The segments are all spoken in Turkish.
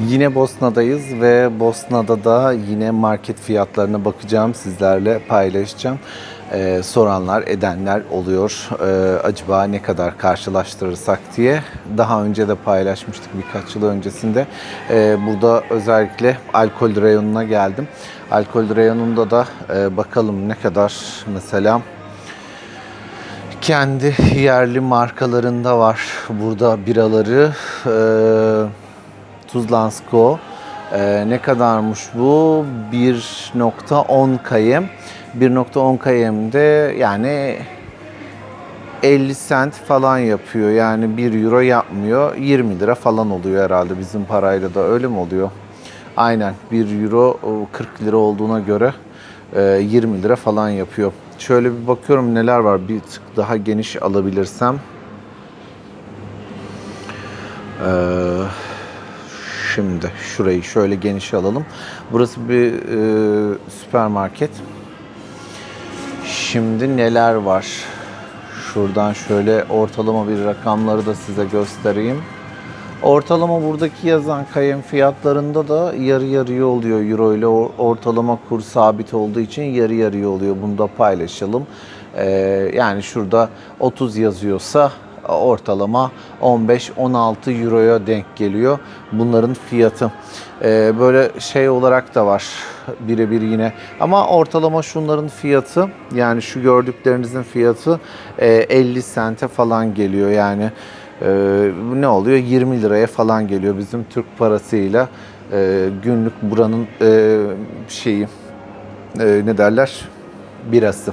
Yine Bosna'dayız ve Bosna'da da yine market fiyatlarına bakacağım, sizlerle paylaşacağım. Ee, soranlar, edenler oluyor. Ee, acaba ne kadar karşılaştırırsak diye. Daha önce de paylaşmıştık birkaç yıl öncesinde. Ee, burada özellikle alkol reyonuna geldim. Alkol reyonunda da e, bakalım ne kadar mesela kendi yerli markalarında var burada biraları. Ee, Tuzlansko. Ee, ne kadarmış bu? 1.10 kayem. 1.10 kayemde yani 50 sent falan yapıyor. Yani 1 euro yapmıyor. 20 lira falan oluyor herhalde bizim parayla da öyle mi oluyor? Aynen 1 euro o 40 lira olduğuna göre e, 20 lira falan yapıyor. Şöyle bir bakıyorum neler var bir tık daha geniş alabilirsem. Ee, Şimdi şurayı şöyle geniş alalım. Burası bir e, süpermarket. Şimdi neler var? Şuradan şöyle ortalama bir rakamları da size göstereyim. Ortalama buradaki yazan kayın fiyatlarında da yarı yarıya oluyor. Euro ile or- ortalama kur sabit olduğu için yarı yarıya oluyor. Bunu da paylaşalım. Ee, yani şurada 30 yazıyorsa ortalama 15-16 euroya denk geliyor bunların fiyatı. Ee, böyle şey olarak da var birebir yine. Ama ortalama şunların fiyatı yani şu gördüklerinizin fiyatı e, 50 sente falan geliyor. Yani e, ne oluyor? 20 liraya falan geliyor bizim Türk parasıyla e, günlük buranın e, şeyi e, ne derler? Birası.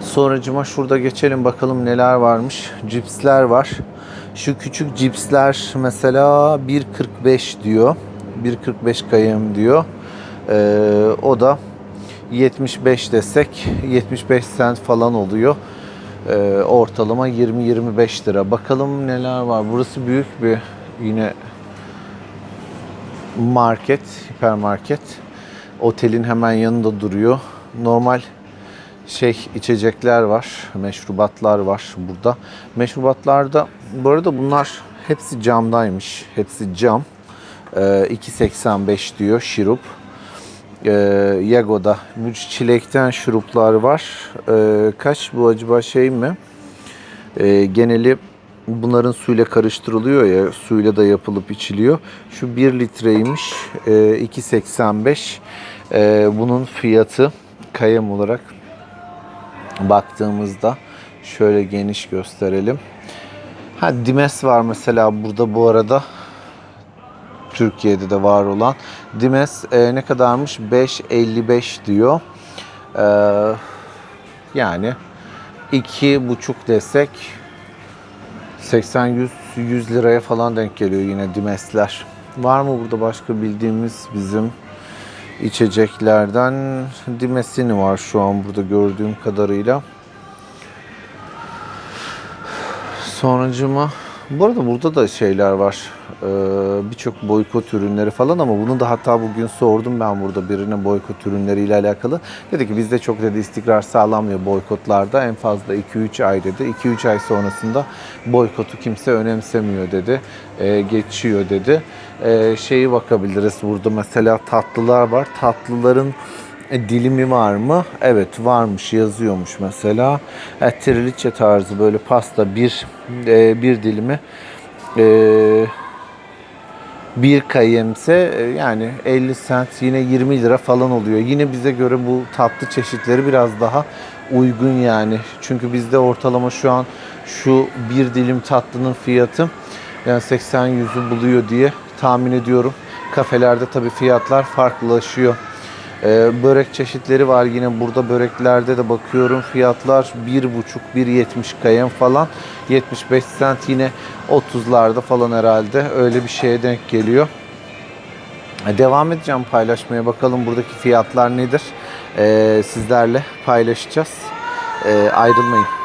Sonracıma şurada geçelim bakalım neler varmış. Cipsler var. Şu küçük cipsler mesela 1.45 diyor. 1.45 kayım diyor. Ee, o da 75 desek 75 sent falan oluyor. Ee, ortalama 20-25 lira. Bakalım neler var. Burası büyük bir yine market, hipermarket. Otelin hemen yanında duruyor. Normal şey içecekler var, meşrubatlar var burada. Meşrubatlarda bu arada bunlar hepsi camdaymış. Hepsi cam. Ee, 2.85 diyor şirup. Ee, Yago'da bu çilekten şuruplar var. Ee, kaç bu acaba şey mi? Ee, geneli bunların suyla karıştırılıyor ya suyla da yapılıp içiliyor. Şu 1 litreymiş. Ee, 2.85. Ee, bunun fiyatı kayem olarak baktığımızda şöyle geniş gösterelim. Ha Dimes var mesela burada bu arada. Türkiye'de de var olan. Dimes e, ne kadarmış? 5.55 diyor. Ee, yani iki buçuk desek 80-100 100 liraya falan denk geliyor yine Dimesler. Var mı burada başka bildiğimiz bizim içeceklerden Dimesini var şu an burada gördüğüm kadarıyla. Sonracıma bu arada burada da şeyler var. Ee, Birçok boykot ürünleri falan ama bunu da hatta bugün sordum ben burada birine boykot ürünleriyle alakalı. Dedi ki bizde çok dedi istikrar sağlanmıyor boykotlarda. En fazla 2-3 ay dedi. 2-3 ay sonrasında boykotu kimse önemsemiyor dedi. Ee, geçiyor dedi. Ee, şeyi bakabiliriz burada mesela tatlılar var. Tatlıların e, dilimi var mı? Evet varmış yazıyormuş mesela. E, triliçe tarzı böyle pasta bir e, bir dilimi e, bir kayemse e, yani 50 sent yine 20 lira falan oluyor. Yine bize göre bu tatlı çeşitleri biraz daha uygun yani. Çünkü bizde ortalama şu an şu bir dilim tatlının fiyatı yani 80-100'ü buluyor diye tahmin ediyorum. Kafelerde tabii fiyatlar farklılaşıyor. Ee, börek çeşitleri var yine burada böreklerde de bakıyorum fiyatlar 1,5 1.70 kayem falan 75 sent yine 30'larda falan herhalde öyle bir şeye denk geliyor. E, Devam edeceğim paylaşmaya bakalım buradaki fiyatlar nedir Ee, sizlerle paylaşacağız. Ee, ayrılmayın.